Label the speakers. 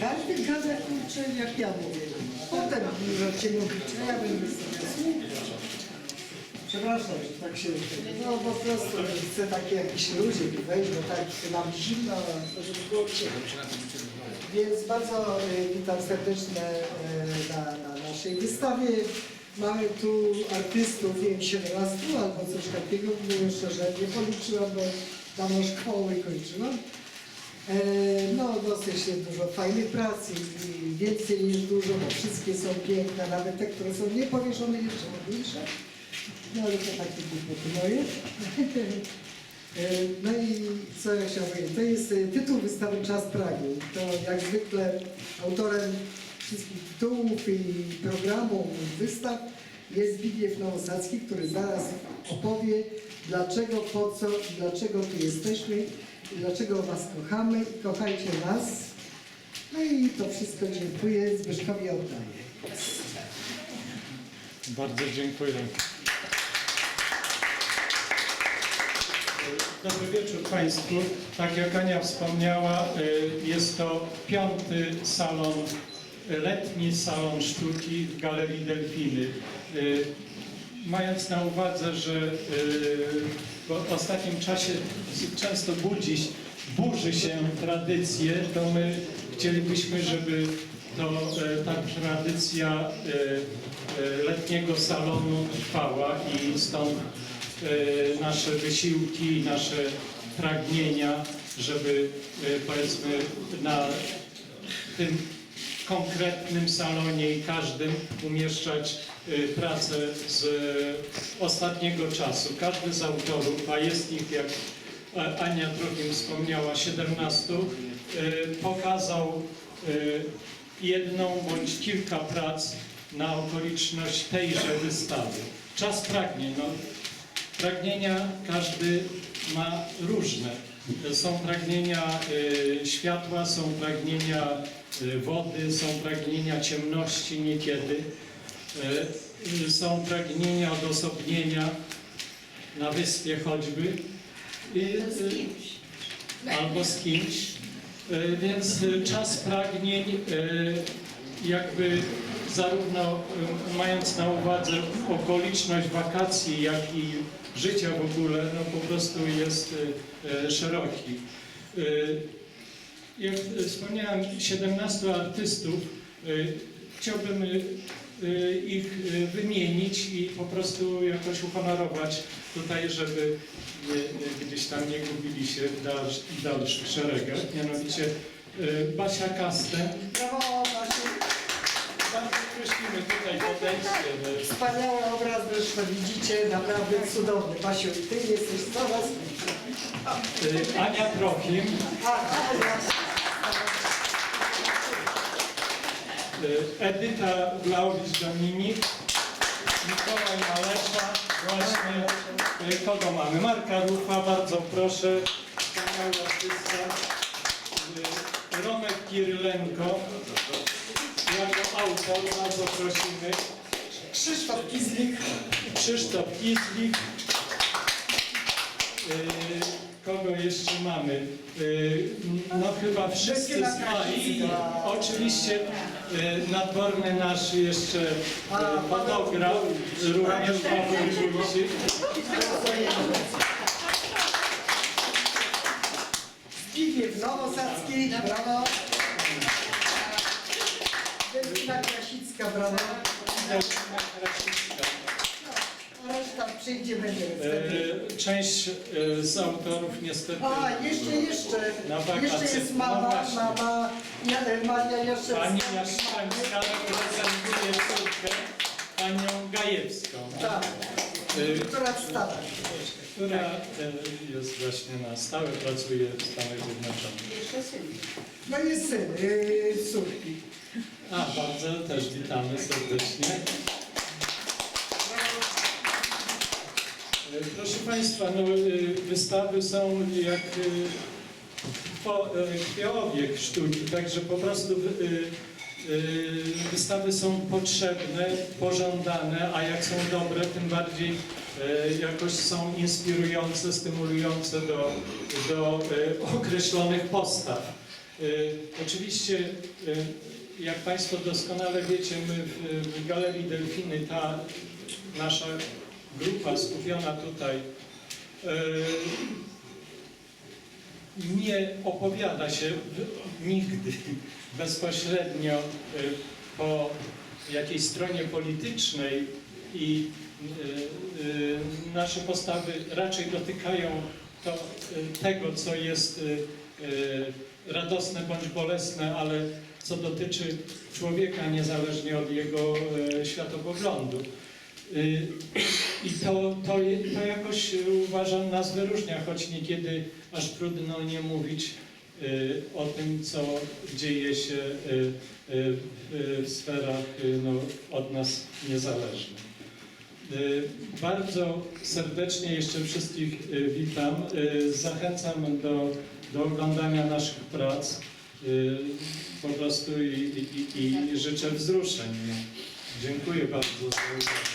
Speaker 1: Każdy gada kurczę jak ja mówię. Potem dużo cię mówić, a ja będę sobie. Przepraszam, że tak się... No po prostu chcę takie jakieś ludzie wejść, bo tak nam zimno, to żeby było ciepło. Więc bardzo e, witam serdecznie e, na, na naszej wystawie. Mamy tu artystów, nie wiem, 17 albo coś takiego, mówię szczerze, nie policzyłam, bo dawno szkoły kończyłam. E, No, dosyć dużo fajnych prac i więcej niż dużo, bo wszystkie są piękne, nawet te, które są niepowieszone, jeszcze ładniejsze. No ale to takie głupoty moje. E, No i co ja chciałem powiedzieć? To jest e, tytuł wystawy Czas pragnień. To jak zwykle autorem wszystkich tytułów i programów wystaw jest Zbigniew Nowosadzki, który zaraz opowie dlaczego, po co i dlaczego tu jesteśmy dlaczego Was kochamy i kochajcie nas. No i to wszystko dziękuję, Zbyszkowi oddaję.
Speaker 2: Bardzo dziękuję. Dobry wieczór Państwu. Tak jak Ania wspomniała, y, jest to piąty salon, y, letni salon sztuki w Galerii Delfiny. Mając na uwadze, że y, w ostatnim czasie często budzi, burzy się tradycje, to my chcielibyśmy, żeby to, y, ta tradycja y, y, letniego salonu trwała i stąd nasze wysiłki, nasze pragnienia, żeby powiedzmy na tym konkretnym salonie i każdym umieszczać y, pracę z ostatniego czasu. Każdy z autorów, a jest ich jak e, Ania Trofim wspomniała, 17, y, pokazał y, jedną bądź kilka prac na okoliczność tejże wystawy. Czas pragnie. No, Pragnienia każdy ma różne. Są pragnienia y, światła, są pragnienia y, wody, są pragnienia ciemności niekiedy. Y, są pragnienia odosobnienia na wyspie choćby. I, albo z kimś. Więc czas pragnień jakby zarówno y, mając na uwadze okoliczność wakacji, jak i życia w ogóle, no po prostu jest y, y, szeroki. Jak wspomniałem, 17 artystów, chciałbym ich wymienić i po prostu jakoś uhonorować tutaj, żeby gdzieś tam nie gubili się w dalsz, w dalszych szeregach. Mianowicie Basia Kastę.
Speaker 1: Brawo,
Speaker 2: Prosimy tutaj podejście.
Speaker 1: Wspaniały obraz, zresztą widzicie, naprawdę cudowny. Basiu, ty jesteś coraz
Speaker 2: y, Ania Trofim,
Speaker 1: A, a, ja.
Speaker 2: y, Edyta Blaowicz-Dominik, Mikołaj Malesza, właśnie y, kogo mamy? Marka Rufa, bardzo proszę, wspaniały artysta, y, Romek Kirylenko, jako autor, bardzo prosimy,
Speaker 1: Krzysztof Kizlik.
Speaker 2: Krzysztof Kizlik. Yy, Kogo jeszcze mamy? Yy, No chyba wszyscy z Mai. Oczywiście yy, nadworny nasz jeszcze fotograf, również Paweł Wójcik.
Speaker 1: Zbigniew Nowosadzki, brawo. Reszta przyjdzie, wtedy.
Speaker 2: Yy, Część yy, z autorów niestety
Speaker 1: A, jeszcze, jeszcze.
Speaker 2: Na wakacje.
Speaker 1: Jeszcze jest
Speaker 2: No
Speaker 1: mama,
Speaker 2: właśnie.
Speaker 1: mama, ja, e, Maria Jaszczewska.
Speaker 2: Pani Jaszczęska reprezentuje córkę, panią Gajewską.
Speaker 1: Tak, która wstała.
Speaker 2: która e, jest właśnie na stałe, pracuje w Stanach Zjednoczonych.
Speaker 1: No jest syn, yy, córki.
Speaker 2: A, bardzo też witamy serdecznie. E, Proszę Państwa, no, e, wystawy są jak e, po, krwiobieg sztuki, także po prostu wystawy są potrzebne, pożądane, a jak są dobre, tym bardziej jakoś są inspirujące, stymulujące do, do określonych postaw. Oczywiście, jak Państwo doskonale wiecie, my w, Galerii Delfiny, ta nasza grupa skupiona tutaj, y, nie opowiada się nigdy bezpośrednio y, po jakiejś stronie politycznej i y, nasze postawy raczej dotykają to, tego, co jest radosne bądź bolesne, ale co dotyczy człowieka niezależnie od jego y, światopoglądu. Y, I to, to, to jakoś uważam nas wyróżnia, choć niekiedy aż trudno nie mówić y, o tym, co dzieje się y, w- sferach no, od nas niezależnych. Bardzo serdecznie jeszcze wszystkich witam. Zachęcam do, do oglądania naszych prac po prostu i, i, i, i życzę wzruszeń. Dziękuję bardzo za uwagę.